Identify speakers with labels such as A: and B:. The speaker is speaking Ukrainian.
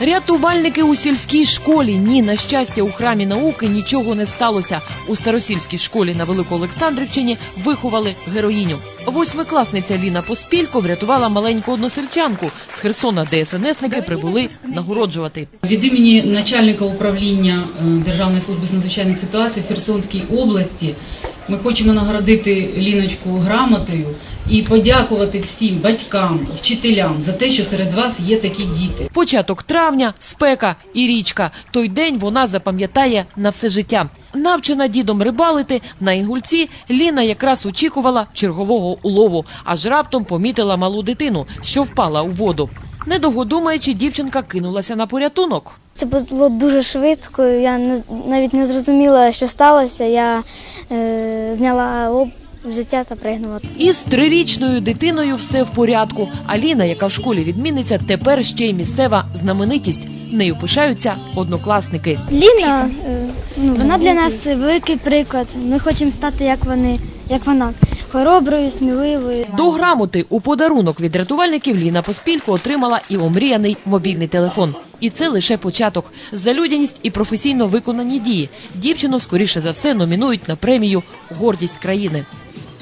A: Рятувальники у сільській школі. Ні, на щастя, у храмі науки нічого не сталося. У старосільській школі на Великоолександрівщині виховали героїню. Восьмикласниця Ліна Поспілько врятувала маленьку односельчанку. З Херсона ДСНСники прибули нагороджувати.
B: Від імені начальника управління е, Державної служби з надзвичайних ситуацій в Херсонській області ми хочемо нагородити Ліночку грамотою і подякувати всім батькам, вчителям за те, що серед вас є такі діти.
A: Початок травня, спека і річка. Той день вона запам'ятає на все життя. Навчена дідом рибалити на інгульці, Ліна якраз очікувала чергового улову, аж раптом помітила малу дитину, що впала у воду. Недовго думаючи, дівчинка кинулася на порятунок.
C: Це було дуже швидко. Я не, навіть не зрозуміла, що сталося. Я е, зняла об взяття та пригнула.
A: Із трирічною дитиною все в порядку. А Ліна, яка в школі відмінниця, тепер ще й місцева знаменитість. Нею пишаються однокласники.
C: Ліна, е, ну, вона для нас великий приклад. Ми хочемо стати як вони, як вона, хороброю, сміливою.
A: До грамоти у подарунок від рятувальників Ліна Поспілько отримала і омріяний мобільний телефон. І це лише початок. За людяність і професійно виконані дії. Дівчину, скоріше за все, номінують на премію Гордість країни.